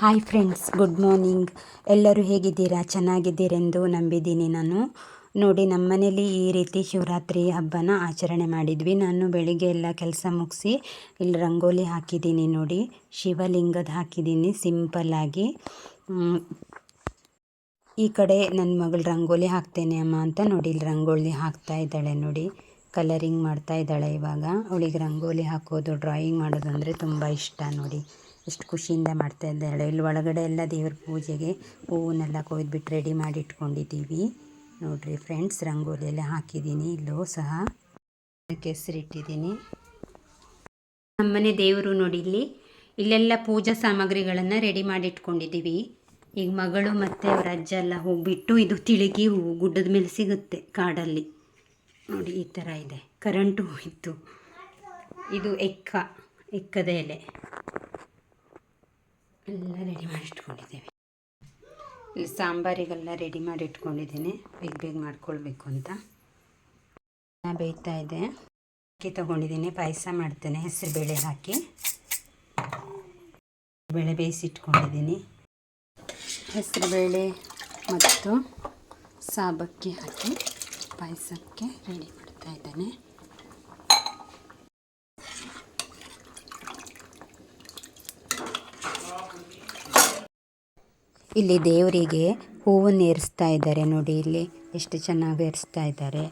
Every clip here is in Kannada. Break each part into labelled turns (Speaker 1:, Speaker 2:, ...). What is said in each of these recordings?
Speaker 1: ಹಾಯ್ ಫ್ರೆಂಡ್ಸ್ ಗುಡ್ ಮಾರ್ನಿಂಗ್ ಎಲ್ಲರೂ ಹೇಗಿದ್ದೀರಾ? ಚೆನ್ನಾಗಿದ್ದೀರೆಂದು ನಂಬಿದ್ದೀನಿ ನಾನು. ನೋಡಿ ನಮ್ಮ ಮನೇಲಿ ಈ ರೀತಿ ಶಿವರಾತ್ರಿ ಹಬ್ಬನ ಆಚರಣೆ ಮಾಡಿದ್ವಿ. ನಾನು ಬೆಳಿಗ್ಗೆ ಎಲ್ಲ ಕೆಲಸ ಮುಗಿಸಿ ಇಲ್ಲಿ ರಂಗೋಲಿ ಹಾಕಿದ್ದೀನಿ ನೋಡಿ. ಶಿವಲಿಂಗದ ಹಾಕಿದ್ದೀನಿ ಸಿಂಪಲ್ಲಾಗಿ ಈ ಕಡೆ ನನ್ನ ಮಗಳು ರಂಗೋಲಿ ಹಾಕ್ತೇನೆ ಅಮ್ಮ ಅಂತ ನೋಡಿ, ಇಲ್ಲಿ ರಂಗೋಲಿ ಹಾಕ್ತಾ ಇದ್ದಾಳೆ ನೋಡಿ. ಕಲರಿಂಗ್ ಮಾಡ್ತಾ ಇದ್ದಾಳೆ ಇವಾಗ. ಅವಳಿಗೆ ರಂಗೋಲಿ ಹಾಕೋದು ಡ್ರಾಯಿಂಗ್ ಮಾಡೋದು ಅಂದರೆ ತುಂಬ ಇಷ್ಟ ನೋಡಿ. ಎಷ್ಟು ಖುಷಿಯಿಂದ ಮಾಡ್ತಾ ಇದ್ದಾಳೆ. ಇಲ್ಲಿ ಒಳಗಡೆ ಎಲ್ಲ ದೇವ್ರ ಪೂಜೆಗೆ ಹೂವನ್ನೆಲ್ಲ ಕೊಯ್ದುಬಿಟ್ಟು ರೆಡಿ ಮಾಡಿ ಇಟ್ಕೊಂಡಿದ್ದೀವಿ. ನೋಡಿರಿ ಫ್ರೆಂಡ್ಸ್ ರಂಗೋಲಿ ಎಲ್ಲ ಹಾಕಿದ್ದೀನಿ. ಇಲ್ಲೂ ಸಹ ಕೆಸರಿಟ್ಟಿದ್ದೀನಿ. ನಮ್ಮನೆ ದೇವರು ನೋಡಿ ಇಲ್ಲಿ, ಇಲ್ಲೆಲ್ಲ ಪೂಜಾ ಸಾಮಗ್ರಿಗಳನ್ನು ರೆಡಿ ಮಾಡಿ ಇಟ್ಕೊಂಡಿದ್ದೀವಿ. ಈಗ ಮಗಳು ಮತ್ತು ಅವರ ಅಜ್ಜ ಎಲ್ಲ ಹೋಗಿಬಿಟ್ಟು ಇದು ತಿಳಿಗಿ ಹೂವು ಗುಡ್ಡದ ಮೇಲೆ ಸಿಗುತ್ತೆ ಕಾಡಲ್ಲಿ. ನೋಡಿ, ಈ ಥರ ಇದೆ. ಕರೆಂಟು ಹೋಯಿತು ಇದು ಎಕ್ಕ, ಎಕ್ಕದ ಎಲೆ. ಎಲ್ಲ ರೆಡಿ ಮಾಡಿ ಇಟ್ಕೊಂಡಿದ್ದೇವೆ ಇಲ್ಲಿ ಸಾಂಬಾರಿಗೆಲ್ಲ ರೆಡಿ ಮಾಡಿ ಇಟ್ಕೊಂಡಿದ್ದೀನಿ ಬೇಗ ಬೇಗ ಮಾಡ್ಕೊಳ್ಬೇಕು ಅಂತ. ಬೇಯ್ತಾ ಇದೆ ಅಕ್ಕಿ ತೊಗೊಂಡಿದ್ದೀನಿ. ಪಾಯಸ ಮಾಡ್ತೇನೆ. ಹೆಸರು ಬೇಳೆ ಹಾಕಿ. ಬೇಳೆ ಬೇಯಿಸಿಟ್ಕೊಂಡಿದ್ದೀನಿ. ಹೆಸರುಬೇಳೆ ಮತ್ತು ಸಾಬಕ್ಕಿ ಹಾಕಿ ಪಾಯಸಕ್ಕೆ ರೆಡಿ ಮಾಡ್ತಾ ಇದ್ದೇನೆ. ಇಲ್ಲಿ ದೇವರಿಗೆ ಹೂವನ್ನು ಏರಿಸ್ತಾ ಇದ್ದಾರೆ ನೋಡಿ ಇಲ್ಲಿ. ಎಷ್ಟು ಚೆನ್ನಾಗಿ ಏರಿಸ್ತಾ ಇದ್ದಾರೆ.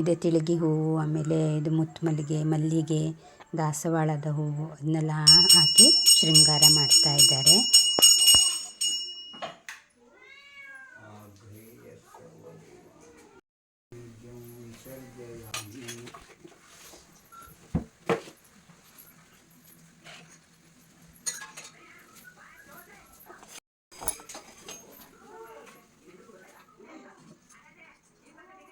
Speaker 1: ಇದು ತಿಳಗಿ ಹೂವು ಆಮೇಲೆ ಇದು ಮುತ್ತು ಮಲ್ಲಿಗೆ ಮಲ್ಲಿಗೆ, ದಾಸವಾಳದ ಹೂವು, ಅದನ್ನೆಲ್ಲ ಹಾಕಿ ಶೃಂಗಾರ ಮಾಡ್ತಾ ಇದ್ದಾರೆ.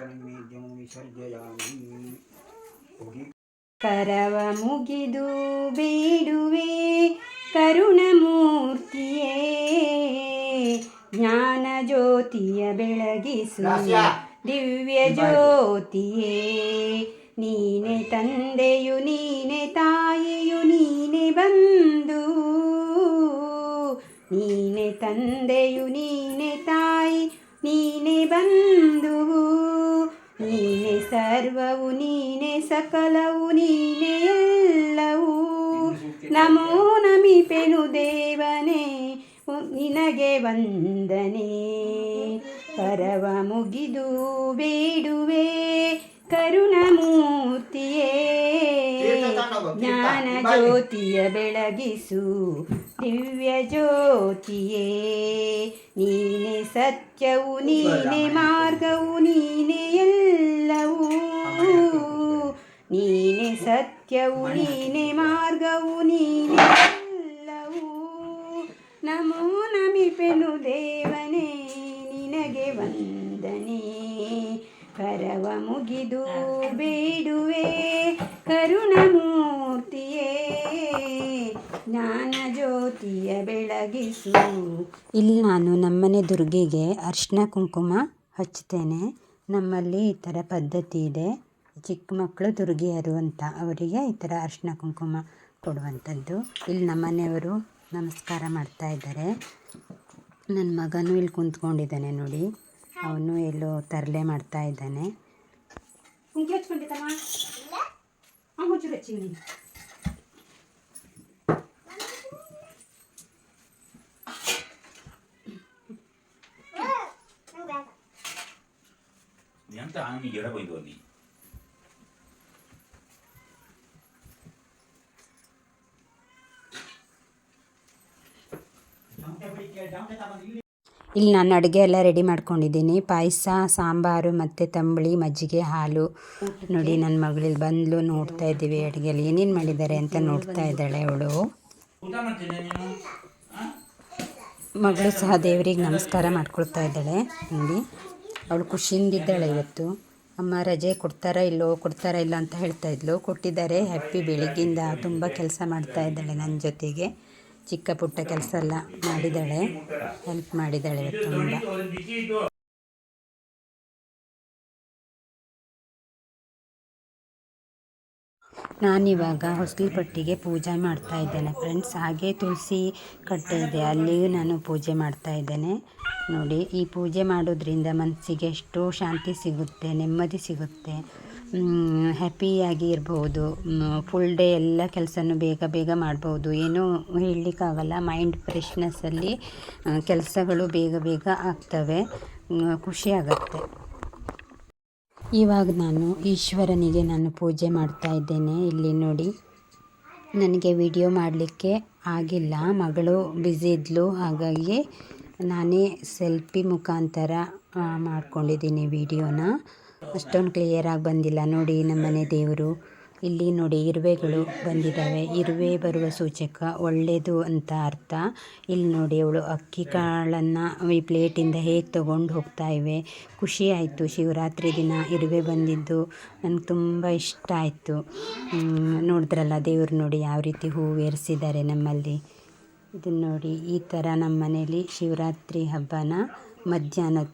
Speaker 2: ನೈವೇದ್ಯಂ ವಿಸರ್ಜಯಾಮಿ ಹೋಗಿ.
Speaker 1: ಕರವ ಮುಗಿದು ಬೇಡುವೆ ಕರುಣಮೂರ್ತಿಯೇ. ಜ್ಞಾನ ಜ್ಯೋತಿಯ ಬೆಳಗಿಸು ದಿವ್ಯ ಜ್ಯೋತಿಯೇ. ನೀನೆ ತಂದೆಯು ನೀನೆ ತಾಯಿಯು ನೀನೆ ಬಂದು ನೀನೆ ತಂದೆಯು ನೀನೆ ತಾಯಿ ನೀನೆ ಬಂದು ನೀನೆ ಸರ್ವವು ನೀನೆ ಸಕಲವು ನೀನೆ ಎಲ್ಲವು. ನಮೋ ಪೆನು ದೇವನೇ ನಿನಗೆ ವಂದನೆ. ಪರವ ಮುಗಿದು ಬೇಡುವೆ ಕರುಣಮೂರ್ತಿಯೇ. ಜ್ಞಾನ ಜ್ಯೋತಿಯ ಬೆಳಗಿಸು. ದಿವ್ಯ ಜ್ಯೋತಿಯೇ ನೀನೆ ಸತ್ಯವು ನೀನೆ ಮಾರ್ಗವು ನೀನೆ ಎಲ್ಲವೂ. ನೀನೆ ಸತ್ಯವು ನೀನೆ ಮಾರ್ಗವು ನೀನೆ ಎಲ್ಲವೂ. ನಮೋ ನಮಿಪೆನು ದೇವನೇ ನಿನಗೆ ವಂದನೆ. ಪರವ ಮುಗಿದು ಬೇಡುವೆ ಬೆಳಗಿಸು ಇಲ್ಲಿ ನಾನು ನಮ್ಮನೆ ದುರ್ಗೆಗೆ ಅರ್ಶಿನ ಕುಂಕುಮ ಹಚ್ತೇನೆ ನಮ್ಮಲ್ಲಿ ಈ ಥರ ಪದ್ಧತಿ ಇದೆ. ಚಿಕ್ಕ ಮಕ್ಕಳು ದುರ್ಗಿಯರು ಅಂತ ಅವರಿಗೆ ಈ ಥರ ಅರ್ಶಿನ ಕುಂಕುಮ ಕೊಡುವಂಥದ್ದು. ಇಲ್ಲಿ ನಮ್ಮನೆಯವರು ನಮಸ್ಕಾರ ಮಾಡ್ತಾ ಇದ್ದಾರೆ. ನನ್ನ ಮಗನೂ ಇಲ್ಲಿ ಕುಂತ್ಕೊಂಡಿದ್ದಾನೆ ನೋಡಿ. ಅವನು ಎಲ್ಲೋ ತರಲೆ ಮಾಡ್ತಾ ಇದ್ದಾನೆ. ಕುಂಕಿ
Speaker 3: ఆమె ఎడబోయిందో ಅಲ್ಲಿ.
Speaker 1: ಇಲ್ಲಿ ನಾನು ಅಡುಗೆ ಎಲ್ಲ ರೆಡಿ ಮಾಡ್ಕೊಂಡಿದ್ದೀನಿ. ಪಾಯಸ ಸಾಂಬಾರು ಮತ್ತು ತಂಬಳಿ ಮಜ್ಜಿಗೆ ಹಾಲು. ನೋಡಿ ನನ್ನ ಮಗಳಿಲ್ಲಿ ಬಂದಲು ನೋಡ್ತಾ ಇದ್ದೀವಿ ಅಡುಗೆಯಲ್ಲಿ. ಏನೇನು ಮಾಡಿದ್ದಾರೆ ಅಂತ ನೋಡ್ತಾ ಇದ್ದಾಳೆ ಅವಳು? ಮಗಳು ಸಹ ದೇವರಿಗೆ ನಮಸ್ಕಾರ ಮಾಡ್ಕೊಳ್ತಾ ಇದ್ದಾಳೆ. ನೋಡಿ. ಅವಳು ಖುಷಿಯಿಂದಿದ್ದಾಳೆ ಇವತ್ತು. ಅಮ್ಮ, ರಜೆ ಕೊಡ್ತಾರಾ ಇಲ್ಲೋ, ಕೊಡ್ತಾರಾ ಇಲ್ಲ ಅಂತ ಹೇಳ್ತಾ ಇದ್ಲು. ಕೊಟ್ಟಿದ್ದಾರೆ ಹ್ಯಾಪಿ ಬೆಳಿಗ್ಗಿಂದ ತುಂಬ ಕೆಲಸ ಮಾಡ್ತಾ ಇದ್ದಾಳೆ ನನ್ನ ಜೊತೆಗೆ. ಚಿಕ್ಕ ಪುಟ್ಟ ಕೆಲಸ ಎಲ್ಲ ಮಾಡಿದ್ದಾಳೆ. ಹೆಲ್ಪ್ ಮಾಡಿದ್ದಾಳೆ ಇವತ್ತು ತುಂಬ. ನಾನಿವಾಗ ಹೊಸ್ಲಿಪಟ್ಟಿಗೆ ಪೂಜೆ ಮಾಡ್ತಾ ಇದ್ದೇನೆ ಫ್ರೆಂಡ್ಸ್. ಹಾಗೆ ತುಳಸಿ ಕಟ್ಟೆ ಇದೆ. ಅಲ್ಲಿಯೂ ನಾನು ಪೂಜೆ ಮಾಡ್ತಾ ಇದ್ದೇನೆ. ನೋಡಿ, ಈ ಪೂಜೆ ಮಾಡೋದ್ರಿಂದ ಮನಸ್ಸಿಗೆ ಎಷ್ಟೋ ಶಾಂತಿ ಸಿಗುತ್ತೆ, ನೆಮ್ಮದಿ ಸಿಗುತ್ತೆ. ಹ್ಯಾಪಿಯಾಗಿ ಇರ್ಬೋದು. ಫುಲ್ ಡೇ ಎಲ್ಲ ಕೆಲಸನೂ ಬೇಗ ಬೇಗ ಮಾಡ್ಬೋದು. ಏನೂ ಹೇಳಲಿಕ್ಕಾಗಲ್ಲ. ಮೈಂಡ್ ಫ್ರೆಶ್ನೆಸ್ಸಲ್ಲಿ ಕೆಲಸಗಳು ಬೇಗ ಬೇಗ ಆಗ್ತವೆ. ಖುಷಿ ಆಗುತ್ತೆ. ಇವಾಗ ನಾನು ಈಶ್ವರನಿಗೆ ನಾನು ಪೂಜೆ ಮಾಡ್ತಾ ಇದ್ದೇನೆ. ಇಲ್ಲಿ ನೋಡಿ, ನನಗೆ ವಿಡಿಯೋ ಮಾಡಲಿಕ್ಕೆ ಆಗಿಲ್ಲ. ಮಗಳು ಬ್ಯುಸಿ ಇದ್ಲು. ಹಾಗಾಗಿ ನಾನೇ ಸೆಲ್ಫಿ ಮುಖಾಂತರ ಮಾಡ್ಕೊಂಡಿದ್ದೀನಿ ವಿಡಿಯೋನ. ಅಷ್ಟೊಂದು ಕ್ಲಿಯರಾಗಿ ಬಂದಿಲ್ಲ. ನೋಡಿ, ನಮ್ಮನೆ ದೇವರು. ಇಲ್ಲಿ ನೋಡಿ ಇರುವೆಗಳು ಬಂದಿದ್ದಾವೆ. ಇರುವೆ ಬರುವ ಸೂಚಕ ಒಳ್ಳೆಯದು ಅಂತ ಅರ್ಥ. ಇಲ್ಲಿ ನೋಡಿ ಅವಳು ಅಕ್ಕಿ ಕಾಳನ್ನು ಈ ಪ್ಲೇಟಿಂದ ಹೇಗೆ ತೊಗೊಂಡು ಹೋಗ್ತಾ ಇವೆ. ಖುಷಿ ಆಯಿತು ಶಿವರಾತ್ರಿ ದಿನ ಇರುವೆ ಬಂದಿದ್ದು. ನನಗೆ ತುಂಬ ಇಷ್ಟ ಆಯಿತು. ನೋಡಿದ್ರಲ್ಲ ದೇವ್ರು ನೋಡಿ ಯಾವ ರೀತಿ ಹೂವು ಏರಿಸಿದ್ದಾರೆ ನಮ್ಮಲ್ಲಿ. ಇದನ್ನು ನೋಡಿ ಈ ಥರ ನಮ್ಮ ಮನೇಲಿ ಶಿವರಾತ್ರಿ ಹಬ್ಬನ ಮಧ್ಯಾಹ್ನದ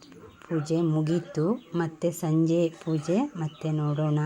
Speaker 1: ಪೂಜೆ ಮುಗೀತು. ಮತ್ತು ಸಂಜೆ ಪೂಜೆ, ಮತ್ತೆ ನೋಡೋಣ.